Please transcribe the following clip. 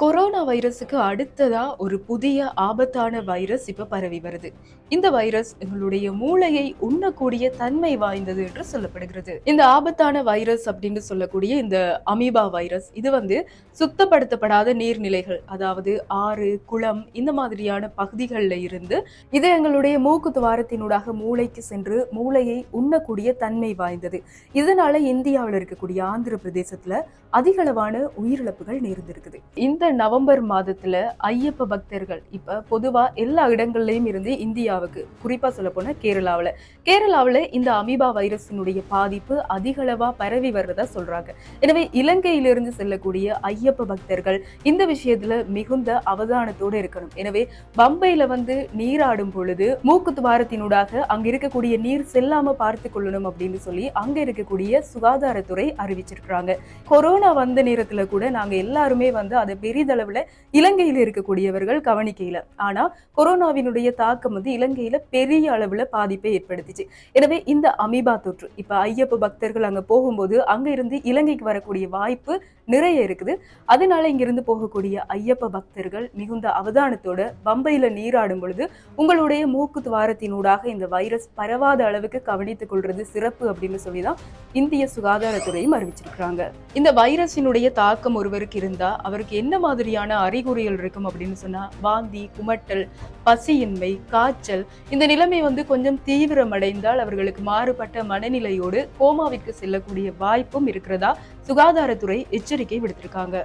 Corona வைரஸுக்கு அடுத்ததா ஒரு புதிய ஆபத்தான வைரஸ் இப்ப பரவி வருது. இந்த வைரஸ் எங்களுடைய மூளையை உண்ணக்கூடிய தன்மை வாய்ந்தது என்று சொல்லப்படுகிறது. இந்த ஆபத்தான வைரஸ் அப்படின்னு சொல்லக்கூடிய இந்த அமீபா வைரஸ் இது வந்து சுத்தப்படுத்தப்படாத நீர்நிலைகள் அதாவது ஆறு குளம் இந்த மாதிரியான பகுதிகளில் இருந்து இது எங்களுடைய மூக்கு துவாரத்தினூடாக மூளைக்கு சென்று மூளையை உண்ணக்கூடிய தன்மை வாய்ந்தது. இதனால இந்தியாவில் இருக்கக்கூடிய ஆந்திர பிரதேசத்துல அதிகளவான உயிரிழப்புகள் நேர்ந்திருக்குது. இந்த நவம்பர் மாதத்துல ஐயப்ப பக்தர்கள் இப்ப பொதுவா எல்லா இடங்கள்லயும் இருந்து இந்தியாவுக்கு குறிப்பா சொல்ல போனா கேரளாவில். கேரளாவில் இந்த அமீபா வைரஸினுடைய பாதிப்பு அதிகளவா பரவி வர்றதா சொல்றாங்க. எனவே இலங்கையிலிருந்து செல்லக்கூடிய ஐயப்ப பக்தர்கள் இந்த விஷயத்துல மிகுந்த அவதானத்தோடு இருக்கணும். எனவே பம்பையில வந்து நீராடும் பொழுது மூக்கு துவாரத்தினூடாக அங்க இருக்கக்கூடிய நீர் செல்லாம பார்த்து கொள்ளணும் அப்படின்னு சொல்லி அங்க இருக்கக்கூடிய சுகாதாரத்துறை அறிவிச்சிருக்கிறாங்க. கொரோனா வந்த நேரத்துல கூட நாங்க எல்லாருமே வந்து அதை பெரிதளவில் இலங்கையில் இருக்கக்கூடியவர்கள் கவனிக்கையில. ஆனா கொரோனாவினுடைய தாக்கம் வந்து இலங்கையில பெரிய அளவுல பாதிப்பை ஏற்படுத்திச்சு. எனவே இந்த அமீபா தொற்று இப்ப ஐயப்ப பக்தர்கள் அங்க போகும்போது அங்க இருந்து இலங்கைக்கு வரக்கூடிய வாய்ப்பு நிறைய இருக்குது. அதனால இங்கிருந்து போகக்கூடிய ஐயப்ப பக்தர்கள் மிகுந்த அவதானத்தோட பம்பையில நீராடும் பொழுது உங்களுடைய மூக்கு துவாரத்தினூடாக இந்த வைரஸ் பரவாத அளவுக்கு கவனித்துக் கொள்றது சிறப்பு அப்படின்னு சொல்லிதான் இந்திய சுகாதாரத்துறையும் அறிவிச்சிருக்கிறாங்க. இந்த வைரஸினுடைய தாக்கம் ஒருவருக்கு இருந்தா அவருக்கு என்ன மாதிரியான அறிகுறிகள் இருக்கும் அப்படின்னு சொன்னா வாந்தி குமட்டல் பசியின்மை காய்ச்சல் இந்த நிலைமை வந்து கொஞ்சம் தீவிரமடைந்தால் அவர்களுக்கு மாறுபட்ட மனநிலையோடு கோமாவிற்கு செல்லக்கூடிய வாய்ப்பும் இருக்கிறதா? சுகாதாரத்துறை எச்சரிக்கை விடுத்திருக்காங்க.